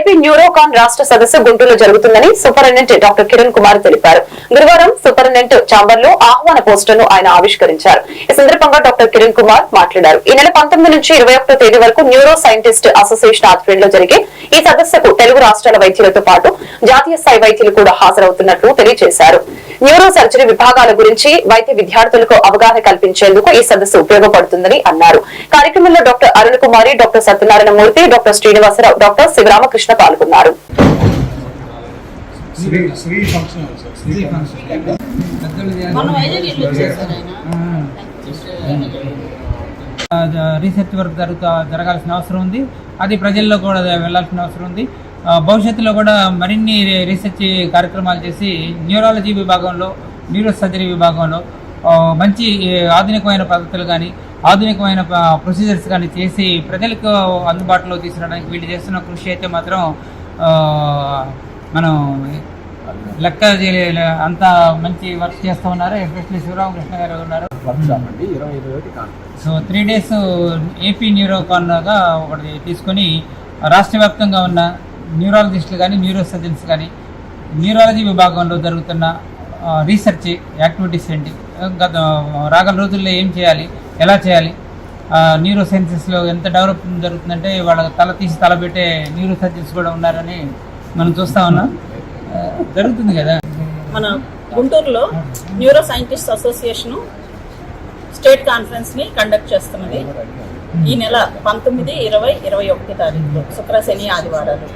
AP న్యూరోకాన్ రాష్ట్ర సదస్సు గుంటూరులో జరుగుతుందని సూపరింటెండెంట్ డాక్టర్ కిరణ్ కుమార్ తెలిపారు. గురువారం సూపరింటెండెంట్ చాంబర్లో ఆహ్వాన పోస్టర్ను ఆయన ఆవిష్కరించారు. ఈ సందర్భంగా డాక్టర్ కిరణ్ కుమార్ మాట్లాడారు. ఈ నెల పంతొమ్మిది నుంచి ఇరవై ఒకటో తేదీ వరకు న్యూరో సైంటిస్ట్ అసోసియేషన్ ఆధ్వర్యంలో జరిగే ఈ సదస్సుకు తెలుగు రాష్ట్రాల వైద్యులతో పాటు జాతీయ స్థాయి వైద్యులు కూడా హాజరవుతున్నట్లు తెలియజేశారు. న్యూరో సర్జరీ విభాగాల గురించి వైద్య విద్యార్థులకు అవగాహన కల్పించేందుకు ఈ సదస్సు ఉపయోగపడుతుందని అన్నారు. కార్యక్రమంలో doctor Arun Kumari doctor Satyanarayana Murthy doctor Srinivasarao doctor Sivaramakrishna పాల్గొన్నారు. వచ్చేసారు ఆయన. రీసెర్చ్ వర్క్ జరుగుతా జరగాల్సిన అవసరం ఉంది. అది ప్రజల్లో కూడా వెళ్ళాల్సిన అవసరం ఉంది. భవిష్యత్తులో కూడా మరిన్ని రీసెర్చ్ కార్యక్రమాలు చేసి న్యూరాలజీ విభాగంలో న్యూరో సర్జరీ విభాగంలో మంచి ఆధునికమైన పద్ధతులు కానీ ఆధునికమైన ప్రొసీజర్స్ కానీ చేసి ప్రజలకు అందుబాటులో తీసుకురావడానికి వీళ్ళు చేస్తున్న కృషి అయితే మాత్రం మనం లెక్క చేయలే అంత మంచి వర్క్ చేస్తూ ఉన్నారు. ఎస్పెషల్లీ శివరామకృష్ణ గారు ఉన్నారు. సో త్రీ డేస్ ఏపీ న్యూరోకాన్గా ఒకటి తీసుకొని రాష్ట్ర వ్యాప్తంగా ఉన్న న్యూరాలజిస్టులు కానీ న్యూరో సర్జన్స్ కానీ న్యూరాలజీ విభాగంలో జరుగుతున్న రీసెర్చ్ యాక్టివిటీస్ ఏంటి? గత రాగల రోజుల్లో ఏం చేయాలి? ఎలా చేయాలి? న్యూరో సైన్సెస్లో ఎంత డెవలప్ జరుగుతుందంటే వాళ్ళ తల తీసి తల పెట్టే న్యూరో సర్జన్స్ కూడా ఉన్నారని మనం చూస్తా ఉన్నాం. జరుగుతుంది కదా? మన గుంటూరులో న్యూరో సైంటిస్ట్ అసోసియేషన్ స్టేట్ కాన్ఫరెన్స్ని కండక్ట్ చేస్తున్నది. ఈ నెల పంతొమ్మిది ఇరవై ఇరవై ఒకటి తారీఖులో శుక్ర శని ఆదివారాలు.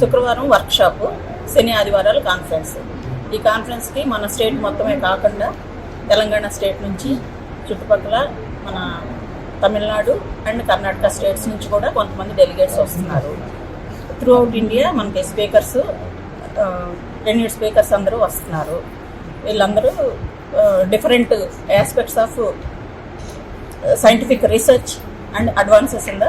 శుక్రవారం వర్క్ షాప్ శని ఆదివారాలు కాన్ఫరెన్స్ ఈ కాన్ఫరెన్స్కి మన స్టేట్ మొత్తమే కాకుండా తెలంగాణ స్టేట్ నుంచి చుట్టుపక్కల మన తమిళనాడు అండ్ కర్ణాటక స్టేట్స్ నుంచి కూడా కొంతమంది డెలిగేట్స్ వస్తున్నారు. త్రూ అవుట్ ఇండియా మనకి స్పీకర్స్ రెన్యూడ్ స్పీకర్స్ అందరూ వస్తున్నారు. వీళ్ళందరూ different aspects of scientific research and advances in the